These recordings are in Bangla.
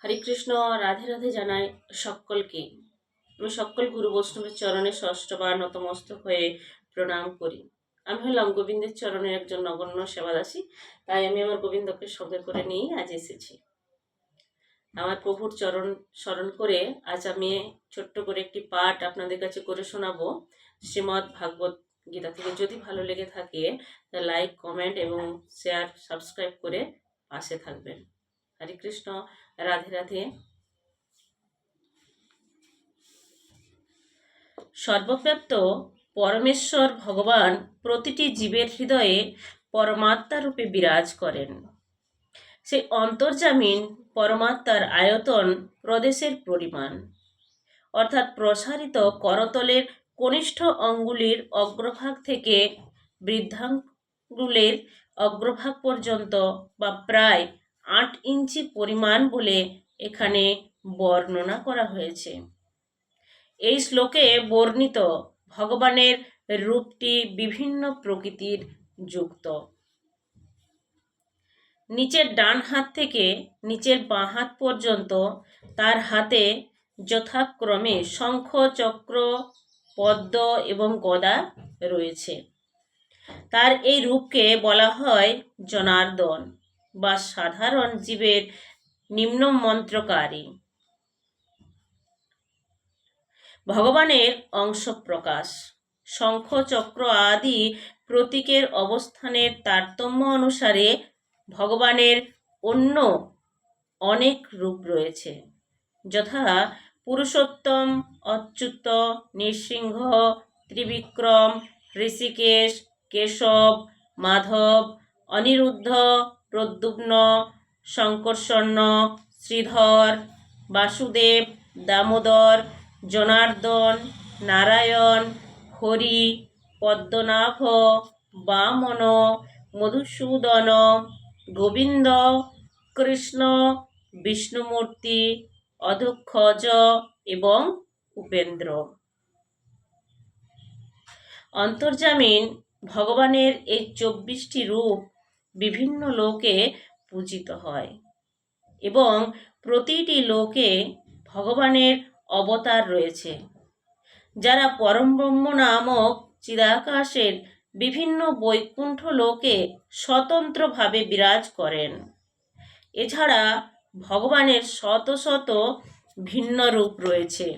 হরে কৃষ্ণ রাধে রাধে জানাই সকলকে। আমি সকল গুরু বৈষ্ণবের চরণে ষষ্ঠবার নতমস্তক হয়ে প্রণাম করি। আমি হলাম গোবিন্দের চরণের একজন নগণ্য সেবাদাসী, তাই আমি আমার গোবিন্দকে সঙ্গে করে নিয়েই আজ এসেছি। আমার প্রভুর চরণ স্মরণ করে আজ আমি ছোট্ট করে একটি পাঠ আপনাদের কাছে করে শোনাবো শ্রীমৎ ভাগবত গীতা থেকে। যদি ভালো লেগে থাকে লাইক, কমেন্ট এবং শেয়ার, সাবস্ক্রাইব করে পাশে থাকবেন। হরে কৃষ্ণ রাধে রাধে সর্বব্যাপ্ত পরমেশ্বর ভগবান প্রতিটি জীবের হৃদয়ে পরমাত্মা রূপে বিরাজ করেন। সেই অন্তর্জামিন পরমাত্মার আয়তন প্রদেশের পরিমাণ। অর্থাৎ প্রসারিত করতলের কনিষ্ঠ অঙ্গুলির অগ্রভাগ থেকে বৃদ্ধাঙ্গুলের অগ্রভাগ পর্যন্ত বা প্রায় আট ইঞ্চি পরিমাণ বলে এখানে বর্ণনা করা হয়েছে। এই শ্লোকে বর্ণিত ভগবানের রূপটি বিভিন্ন প্রকৃতির যুক্ত। নিচের ডান হাত থেকে নিচের বাঁ হাত পর্যন্ত তার হাতে যথাক্রমে শঙ্খ, চক্র, পদ্ম এবং গদা রয়েছে। তার এই রূপকে বলা হয় জনার্দন। বা সাধারণ জীবের নিম্ন মন্ত্রকারী। ভগবানের অংশ প্রকাশ শঙ্খ, চক্র আদি প্রতীকের অবস্থানের তারতম্য অনুসারে ভগবানের অন্য অনেক রূপ রয়েছে, যথা পুরুষোত্তম, অচ্যুত, নৃসিংহ, ত্রিবিক্রম, ঋষিকেশ, কেশব, মাধব, অনিরুদ্ধ প্রদ্যুম্ন শঙ্কর্ষণ্য শ্রীধর, বাসুদেব, দামোদর, জনার্দন, নারায়ণ, হরি, পদ্মনাভ, বামন, মধুসূদন, গোবিন্দ, কৃষ্ণ, বিষ্ণুমূর্তি অধক্ষজ এবং উপেন্দ্র। অন্তর্জামিন ভগবানের এই চব্বিশটি রূপ বিভিন্ন লোকে পূজিত হয় এবং প্রতিটি লোকে ভগবানের অবতার রয়েছে। যারা পরম ব্রহ্ম নামক চিদাকাশের বিভিন্ন বৈকুণ্ঠ লোকে স্বতন্ত্রভাবে বিরাজ করেন। এছাড়া ভগবানের শত শত ভিন্ন রূপ রয়েছে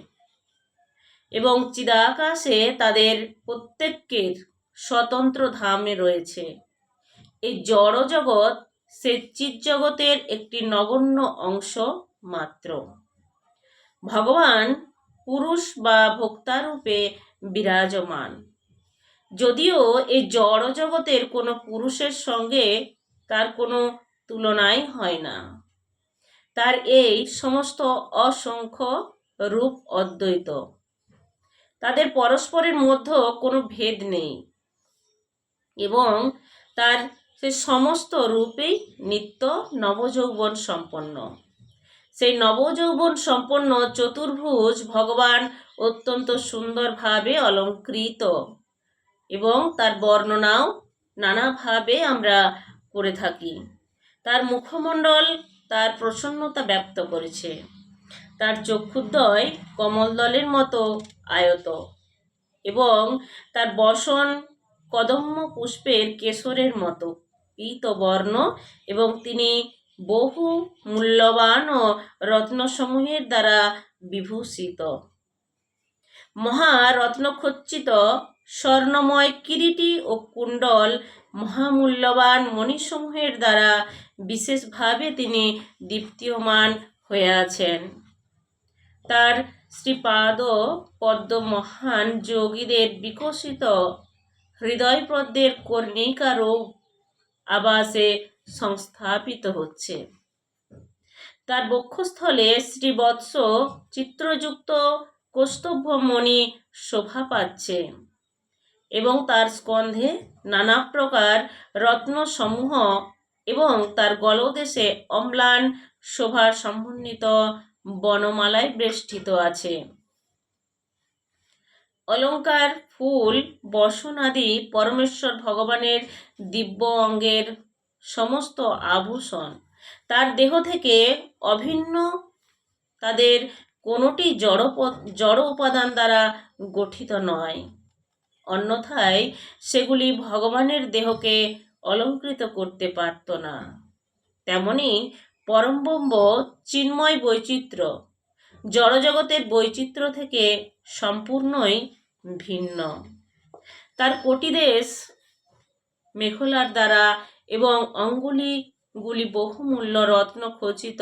এবং চিদাকাশে তাদের প্রত্যেকের স্বতন্ত্র ধামে রয়েছে। এই জড় জগৎ সে জগতের একটি নগণ্য অংশ মাত্র। ভগবান পুরুষ বা ভোক্তারূপে বিরাজমান। যদিও এই জড় জগতের কোনো পুরুষের সঙ্গে তার কোনো তুলনাই হয় না। তার এই সমস্ত অসংখ্য রূপ অদ্বৈত। তাদের পরস্পরের মধ্যে কোনো ভেদ নেই। এবং তার সে সমস্ত রূপেই নিত্য নবযৌবন সম্পন্ন। সেই নবযৌবন সম্পন্ন চতুর্ভুজ ভগবান অত্যন্ত সুন্দরভাবে অলঙ্কৃত এবং তার বর্ণনাও নানাভাবে আমরা করে থাকি। তার মুখমণ্ডল তার প্রসন্নতা ব্যক্ত করেছে। তার চক্ষুদ্বয় কমলদলের মতো আয়ত এবং তার বসন কদম্ব পুষ্পের কেশরের মতো। পীতবর্ণ এবং তিনি বহু মূল্যবান ও রত্নসমূহের দ্বারা বিভূষিত। মহারত্নখচ্চিত স্বর্ণময় কিরিটি ও কুণ্ডল মহামূল্যবান মণিসমূহের দ্বারা বিশেষভাবে তিনি দীপ্তিয়মান হয়ে আছেন তার শ্রীপাদ পদ্ম মহান যোগীদের বিকশিত হৃদয়পদ্মের কর্ণিকারও আবাসে সংস্থাপিত হচ্ছে। তার বক্ষস্থলে শ্রীবৎস চিত্রযুক্ত কৌস্তভ্যমণি শোভা পাচ্ছে এবং তার স্কন্ধে নানা প্রকার রত্নসমূহ এবং তার গলদেশে অম্লান শোভা সমন্বিত বনমালায় বেষ্টিত আছে। অলঙ্কার ফুল, বসন আদি পরমেশ্বর ভগবানের দিব্য অঙ্গের সমস্ত আভূষণ। তার দেহ থেকে অভিন্ন তাদের কোনোটি জড় জড় উপাদান দ্বারা গঠিত নয়। অন্যথায় সেগুলি ভগবানের দেহকে অলঙ্কৃত করতে পারত না। তেমনি পরমব্রহ্ম চিন্ময় বৈচিত্র্য, জড়জগতের বৈচিত্র্য থেকে সম্পূর্ণই ভিন্ন। তার কোটিদেশ মেখলার দ্বারা এবং অঙ্গুলিগুলি বহুমূল্য রত্ন খচিত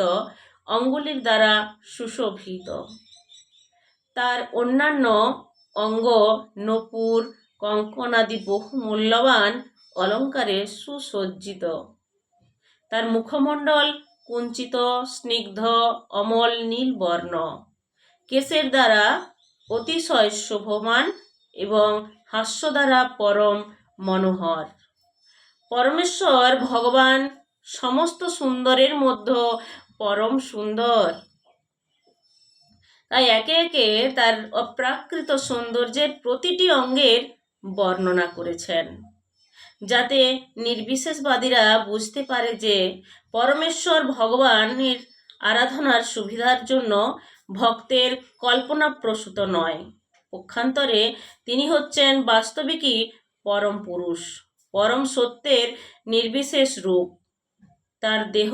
অঙ্গুলির দ্বারা সুশোভিত। তার অন্যান্য অঙ্গ নপুর, কঙ্কন আদি বহু মূল্যবান অলঙ্কারে সুসজ্জিত। তার মুখমণ্ডল কুঞ্চিত, স্নিগ্ধ, অমল নীল বর্ণ কেশের দ্বারা অতিশয় শোভমান এবং হাস্য দ্বারা পরম মনোহর। পরমেশ্বর ভগবান সমস্ত সুন্দরের মধ্যে পরম সুন্দর। তাই একে একে তার অপ্রাকৃত সৌন্দর্যের প্রতিটি অঙ্গের বর্ণনা করেছেন। যাতে নির্বিশেষবাদীরা বুঝতে পারে যে পরমেশ্বর ভগবানের আরাধনার সুবিধার জন্য ভক্তের কল্পনাপ্রসূত নয়। পক্ষান্তরে তিনি হচ্ছেন বাস্তবিকই পরম পুরুষ, পরম সত্যের নির্বিশেষ রূপ। তার দেহ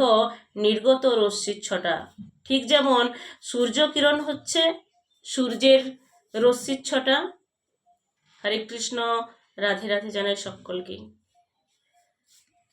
নির্গত রশ্মির ছটা। ঠিক যেমন সূর্যকিরণ হচ্ছে সূর্যের রশ্মির ছটা। হরে কৃষ্ণ, রাধে রাধে জানাই সকলকে।